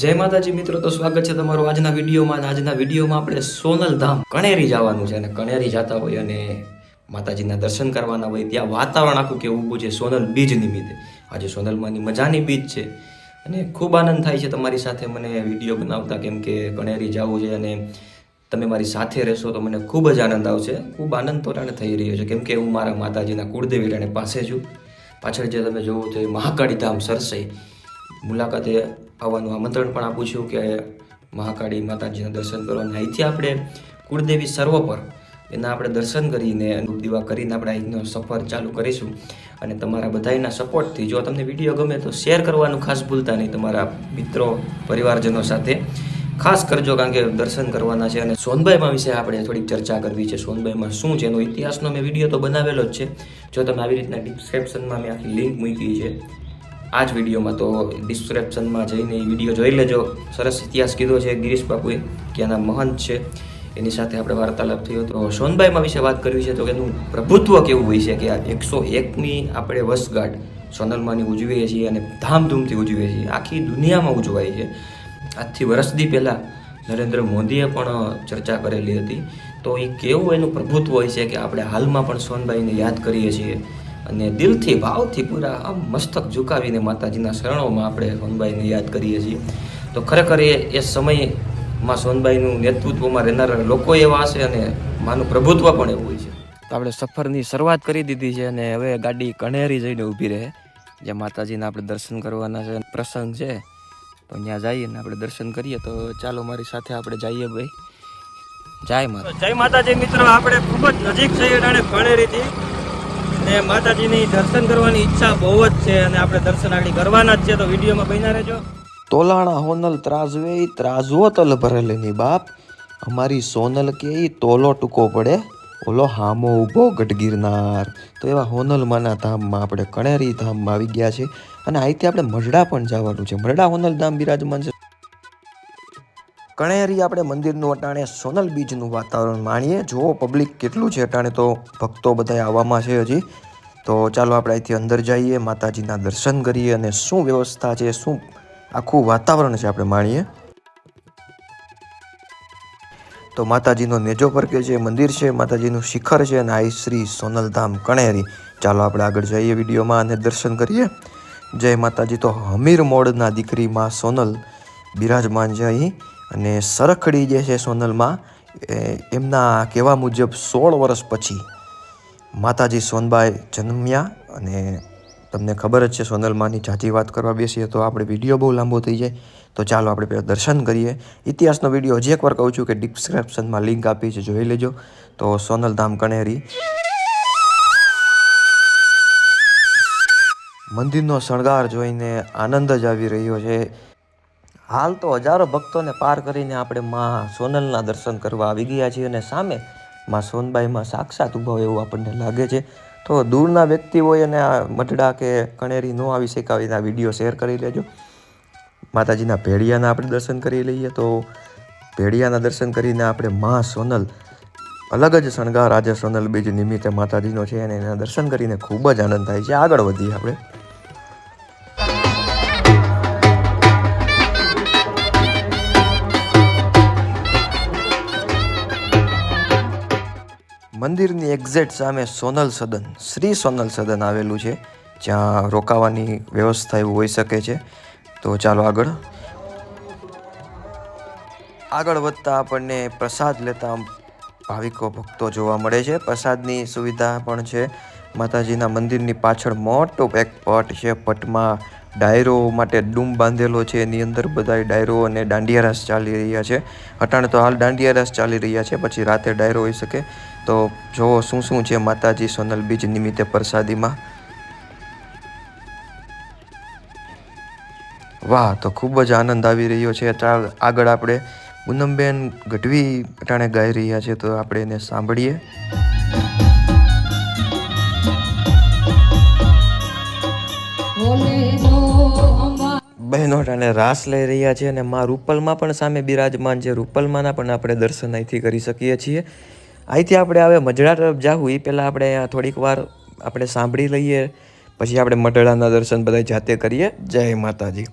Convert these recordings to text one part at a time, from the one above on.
જય માતાજી, મિત્રો, તો સ્વાગત છે તમારું આજના વિડીયોમાં. આજના વિડીયોમાં આપણે સોનલ ધામ કણેરી જવાનું છે. અને કણેરી જતા હોય અને માતાજીના દર્શન કરવાના હોય, ત્યાં વાતાવરણ આખું કેવું ઊભું છે, સોનલ બીજ નિમિત્તે. આજે સોનલમાંની મજાની બીજ છે. અને ખૂબ આનંદ થાય છે તમારી સાથે મને વીડિયો બનાવતા, કેમ કે કણેરી જવું છે અને તમે મારી સાથે રહેશો તો મને ખૂબ જ આનંદ આવશે. ખૂબ આનંદ તો ટાણે થઈ રહ્યો છે. કેમ કે હું મારા માતાજીના કુળદેવી ટાણે પાસે છું. પાછળ જે તમે જોવો તો એ મહાકાળી ધામ સરસઈ. મુલાકાતે આવવાનું આમંત્રણ પણ આપું છું કે મહાકાળી માતાજીના દર્શન કરવાના. અહીંથી આપણે કુળદેવી સર્વ પર એના આપણે દર્શન કરીને દીવા કરીને આપણે અહીંનો સફર ચાલુ કરીશું. અને તમારા બધાના સપોર્ટથી જો તમને વીડિયો ગમે તો શેર કરવાનું ખાસ ભૂલતા નહીં તમારા મિત્રો, પરિવારજનો સાથે. ખાસ કરજો કારણ કે દર્શન કરવાના છે અને સોનબાઈમાં વિશે આપણે થોડીક ચર્ચા કરવી છે. સોનબાઈમાં શું છે? એનો ઇતિહાસનો મેં વીડિયો તો બનાવેલો જ છે. જો તમે આવી રીતના ડિસ્ક્રિપ્શનમાં મેં આખી લિંક મૂકી છે આ જ વિડીયોમાં તો ડિસ્ક્રિપ્શનમાં જઈને એ વીડિયો જોઈ લેજો. સરસ ઇતિહાસ કીધો છે ગિરીશ બાપુએ કે એના મહંત છે. એની સાથે આપણે વાર્તાલાપ થયો. તો સોનબાઈમાં વિશે વાત કરવી છે તો એનું પ્રભુત્વ કેવું હોય છે કે આ એકસો એકની આપણે વસગાંઠ સોનલમાંની ઉજવીએ છીએ અને ધામધૂમથી ઉજવીએ છીએ. આખી દુનિયામાં ઉજવાય છે. આજથી વર્ષથી પહેલાં નરેન્દ્ર મોદીએ પણ ચર્ચા કરેલી હતી. તો એ કેવું એનું પ્રભુત્વ હોય છે કે આપણે હાલમાં પણ સોનબાઈને યાદ કરીએ છીએ? અને દિલથી ભાવથી પૂરા આમ મસ્તક ઝુકાવીને માતાજીના શરણોમાં આપણે સોનબાઈને યાદ કરીએ છીએ. તો ખરેખર એ એ સમયમાં સોનબાઈનું નેતૃત્વમાં રહેનારા લોકો એવા હશે અને માનું પ્રભુત્વ પણ એવું હોય છે. તો આપણે સફરની શરૂઆત કરી દીધી છે અને હવે ગાડી કણેરી જઈને ઊભી રહે. જ્યાં માતાજીના આપણે દર્શન કરવાના છે પ્રસંગ છે. તો ત્યાં જઈએ ને આપણે દર્શન કરીએ. તો ચાલો મારી સાથે આપણે જઈએ ભાઈ. જય માતા જય માતાજી મિત્રો આપણે ખૂબ જ નજીક છીએ અને કણેરીથી. ને માતાજીની દર્શન કરવાની ઈચ્છા બહુ જ છે અને આપણે દર્શન આગળ કરવાના જ છે, તો વિડીયોમાં બન્યા રહેજો. તોલાણા હોનલ ત્રાજવે ત્રાજવો તલ ભરેલીની બાપ. અમારી સોનલ કે એ તોલો ટૂંકો પડે, ઓલો હામો ઊભો ગઢગીરનાર. તો એવા હોનલમાંના ધામમાં આપણે કણેરી ધામમાં આવી ગયા છે. અને અહીંથી આપણે મઢડા પણ જવાનું છે. મઢડા હોનલ ધામ બિરાજમાન છે. કણેરી આપણે મંદિરનું અટાણે સોનલ બીજનું વાતાવરણ માણીએ. જુઓ પબ્લિક કેટલું છે અટાણે તો ભક્તો બધા આવવામાં છે હજી. તો ચાલો આપણે અહીંથી અંદર જઈએ, માતાજીના દર્શન કરીએ અને શું વ્યવસ્થા છે, શું આખું વાતાવરણ છે આપણે માણીએ. તો માતાજીનો નેજો પર કે જે મંદિર છે, માતાજીનું શિખર છે અને આઈ શ્રી સોનલધામ કણેરી. ચાલો આપણે આગળ જઈએ વિડીયોમાં અને દર્શન કરીએ. જય માતાજી. તો હમીર મોડના દીકરીમાં સોનલ બિરાજમાન છે અહીં. અને સરખડી જે છે સોનલમાં એમના કહેવા મુજબ સોળ વર્ષ પછી માતાજી સોનબાઈ જન્મ્યા અને તમને ખબર જ છે સોનલમાંની જાજી વાત કરવા બેસીએ તો આપણે વીડિયો બહુ લાંબો થઈ જાય. તો ચાલો આપણે પહેલાં દર્શન કરીએ. ઇતિહાસનો વીડિયો હજી એકવાર કહું છું કે ડિસ્ક્રિપ્શનમાં લિંક આપી છે, જોઈ લેજો. તો સોનલ ધામ કણેરી. મંદિરનો શણગાર જોઈને આનંદ જ આવી રહ્યો છે. હાલ તો હજારો ભક્તોને પાર કરીને આપણે માં સોનલના દર્શન કરવા આવી ગયા છીએ અને સામે માં સોનબાઈમાં સાક્ષાત ઊભા હોય એવું આપણને લાગે છે. તો દૂરના વ્યક્તિ હોય અને આ મઢડા કે કણેરી ન આવી શકાય એના વીડિયો શેર કરી લેજો. માતાજીના ભેડિયાના આપણે દર્શન કરી લઈએ તો ભેડિયાના દર્શન કરીને આપણે માં સોનલ અલગ જ શણગાર આજે સોનલ બીજ નિમિત્તે માતાજીનો છે અને એના દર્શન કરીને ખૂબ જ આનંદ થાય છે. આગળ વધીએ આપણે. મંદિરની એક્ઝેક્ટ સામે સોનલ સદન, શ્રી સોનલ સદન આવેલું છે, જ્યાં રોકાવાની વ્યવસ્થા એવું હોઈ શકે છે. તો ચાલો આગળ. આગળ વધતા આપણને પ્રસાદ લેતા ભાવિકો, ભક્તો જોવા મળે છે. પ્રસાદની સુવિધા પણ છે. માતાજીના મંદિરની પાછળ મોટો એક પટ છે. પટમાં ડાયરો માટે ડૂમ બાંધેલો છે. એની અંદર બધા ડાયરો અને દાંડિયા રાસ ચાલી રહ્યા છે. અટાણે તો હાલ દાંડિયા રાસ ચાલી રહ્યા છે. પછી રાતે ડાયરો હોઈ શકે. તો જુઓ શું શું છે માતાજી સોનલ બીજ નિમિત્તે પ્રસાદીમાં. વાહ તો ખૂબ જ આનંદ આવી રહ્યો છે. આગળ આપણે પૂનમબેન ગઢવી અટાણે ગાઈ રહ્યા છે તો આપણે એને સાંભળીએ. બહેનો અટાણે રાસ લઈ રહ્યા છે અને માં રૂપલમાં પણ સામે બિરાજમાન છે. રૂપલમાંના પણ આપણે દર્શન અહીંથી કરી શકીએ છીએ. અહીંથી આપણે હવે મજડા તરફ જાવું એ પહેલાં આપણે થોડીક વાર આપણે સાંભળી લઈએ. પછી આપણે મઢડાના દર્શન બધા જાતે કરીએ. જય માતાજી.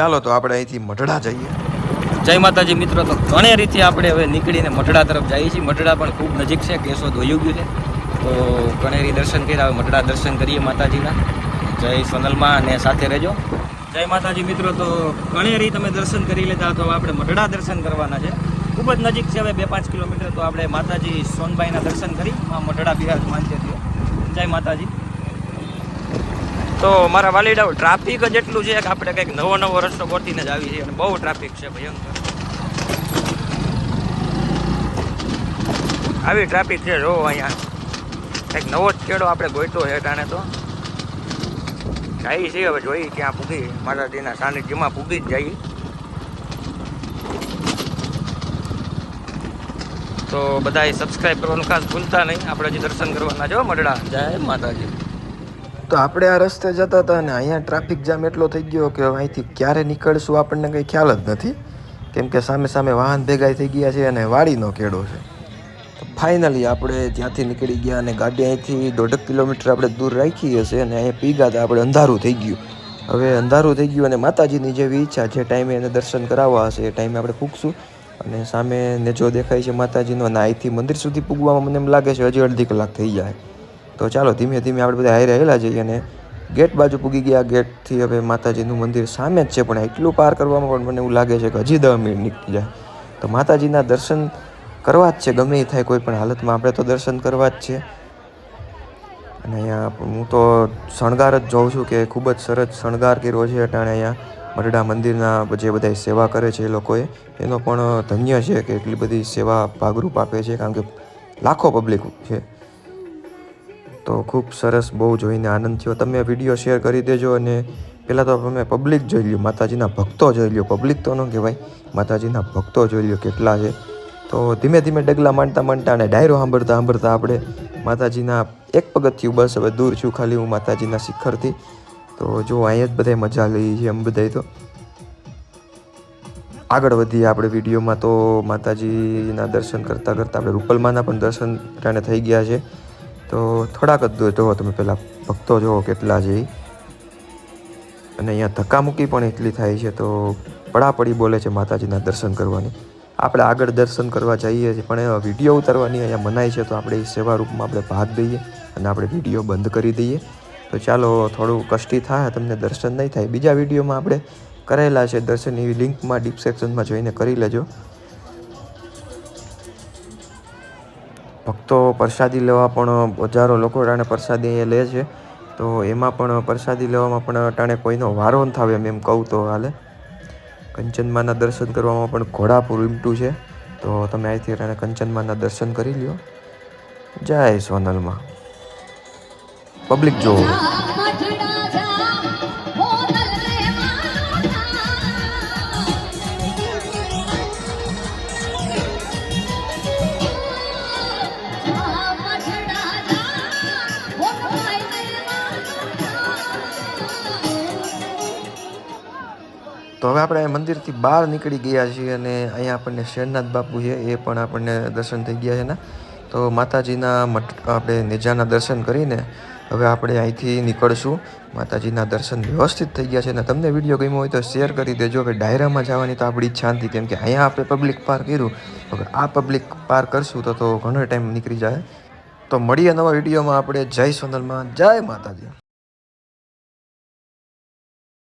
ચાલો તો આપણે અહીંથી મઢડા જઈએ. જય માતાજી મિત્રો, તો ઘણી રીતે આપણે હવે નીકળીને મઢડા તરફ જઈએ છીએ. મઢડા પણ ખૂબ નજીક છે કેસો વયું ગયું છે. તો કણેરી દર્શન કર્યા, હવે મઢડા દર્શન કરીએ માતાજીના. જય સોનલમાં અને સાથે રહેજો. જય માતાજી મિત્રો, તો કણેરી તમે દર્શન કરી લીધા, તો આપણે મઢડા દર્શન કરવાના છે. ખૂબ જ નજીક છે, હવે બે પાંચ કિલોમીટર, તો આપણે માતાજી સોનબાઈના દર્શન કરી મઢડા બિહાર ત્યાં. જય માતાજી. તો મારા વાલીડાઓ ટ્રાફિક જ એટલું છે કે આપણે કંઈક નવો નવો રસ્તો ગોતીને જ આવી છીએ અને બહુ ટ્રાફિક છે ભયંકર. આવી ટ્રાફિક છે જો અહીંયા. કંઈક નવો જ ખેડો આપણે ગોઈતો છે ટાણે તો. જઈએ છીએ હવે જોઈએ ક્યાં પૂગી. માતાજીના સાનિધ્યમાં પૂગી જ જઈએ તો બધાએ સબસ્ક્રાઈબ કરવાનું ખાસ ભૂલતા નહીં. આપણે હજી દર્શન કરવાના જો મડડા જય માતાજી. તો આપણે આ રસ્તે જતા હતા અને અહીંયા ટ્રાફિક જામ એટલો થઈ ગયો કે અહીંથી ક્યારે નીકળશું આપણને કંઈ ખ્યાલ જ નથી. કેમ કે સામે સામે વાહન ભેગા થઈ ગયા છે અને વાડીનો કેડો છે. ફાઇનલી આપણે ત્યાંથી નીકળી ગયા અને ગાડી અહીંથી દોઢક કિલોમીટર આપણે દૂર રાખી હશે અને અહીંયા પી ગયા આપણે અંધારું થઈ ગયું. હવે અંધારું થઈ ગયું અને માતાજીની જેવી ઈચ્છા જે ટાઈમે એને દર્શન કરાવવા હશે એ ટાઈમે આપણે પૂગશું. અને સામે નેજો દેખાય છે માતાજીનો અને અહીંથી મંદિર સુધી પૂગવામાં મને એમ લાગે છે હજી અડધી કલાક થઈ જાય. તો ચાલો ધીમે ધીમે આપણે બધા હાઈ રહેલા જઈએ અને ગેટ બાજુ પૂગી ગયા. ગેટથી હવે માતાજીનું મંદિર સામે જ છે, પણ એટલું પાર કરવામાં પણ મને એવું લાગે છે કે હજી દહ મિનિટ નીકળી જાય. તો માતાજીના દર્શન કરવા જ છે, ગમે એ થાય કોઈ પણ હાલતમાં. આપણે તો દર્શન કરવા જ છે અને અહીંયા હું તો શણગાર જ જોઉં છું કે ખૂબ જ સરસ શણગાર કર્યો છે અટાણે અહીંયા. મરડા મંદિરના જે બધા સેવા કરે છે એ લોકોએ, એનો પણ ધન્ય છે કે એટલી બધી સેવા ભાગરૂપ આપે છે, કારણ કે લાખો પબ્લિક છે. તો ખૂબ સરસ, બહુ જોઈને આનંદ થયો. તમે વીડિયો શેર કરી દેજો અને પહેલાં તો અમે પબ્લિક જોઈ લ્યો. માતાજીના ભક્તો જોઈ લ્યો. પબ્લિક તો ન કહેવાય. માતાજીના ભક્તો જોઈ લ્યો કેટલા છે. તો ધીમે ધીમે ડગલા માંડતા માંડતા અને ડાયરો સાંભળતા સાંભળતા આપણે માતાજીના એક પગથિયું, બસ હવે દૂર છું ખાલી હું માતાજીના શિખરથી. તો જો અહીંયા જ બધાય મજા લઈ છે એમ બધાય તો. આગળ વધીએ આપણે વિડીયોમાં તો માતાજીના દર્શન કરતાં કરતાં આપણે રૂપલમાના પણ દર્શન થઈ ગયા છે. તો થોડાક જ દૂર જુઓ તમે પહેલાં ભક્તો જુઓ કેટલા છે. અને અહીંયા ધક્કામુક્કી પણ એટલી થાય છે તો પડાપડી બોલે છે માતાજીના દર્શન કરવાની. આપણે આગળ દર્શન કરવા જઈએ છીએ પણ વીડિયો ઉતારવાની અહીંયા મનાય છે, તો આપણે સેવા રૂપમાં આપણે ભાગ દઈએ અને આપણે વીડિયો બંધ કરી દઈએ. તો ચાલો, થોડું કષ્ટી થાય, તમને દર્શન નહીં થાય. બીજા વિડીયોમાં આપણે કરેલા છે દર્શન, એવી લિંકમાં ડિસ્ક્રિપ્શનમાં જોઈને કરી લેજો. ભક્તો પ્રસાદી લેવા પણ હજારો લોકો ટાણે પ્રસાદી અહીંયા લે છે. તો એમાં પણ પ્રસાદી લેવામાં પણ અટાણે કોઈનો વારો ન થાવે એમ એમ કહું તો હાલે. કંચનમાના દર્શન કરવામાં પણ ઘોડાપુર ઉમટું છે. તો તમે અહીંથી અટાણે કંચનમાના દર્શન કરી લ્યો. જય સોનલમાં. પબ્લિક જોવો તો હવે આપણે મંદિરથી બહાર નીકળી ગયા છીએ અને અહીંયા આપણને શેરનાથ બાપુ છે, એ પણ આપણને દર્શન થઈ ગયા છે ને. તો માતાજીના મઠ, આપણે નેજાના દર્શન કરીને હવે આપણે અહીંથી નીકળશું. માતાજીના દર્શન વ્યવસ્થિત થઈ ગયા છે અને તમને વીડિયો ગમ્યો હોય તો શેર કરી દેજો. કે ડાયરામાં જવાની તો આપણી ઈચ્છા નથી, કેમ કે અહીંયા આપણે પબ્લિક પાર કર્યું. હવે આ પબ્લિક પાર કરશું તો તો ઘણો ટાઈમ નીકળી જાય. તો મળીએ નવા વિડીયોમાં. આપણે જય સોનલમાં. જય માતાજી.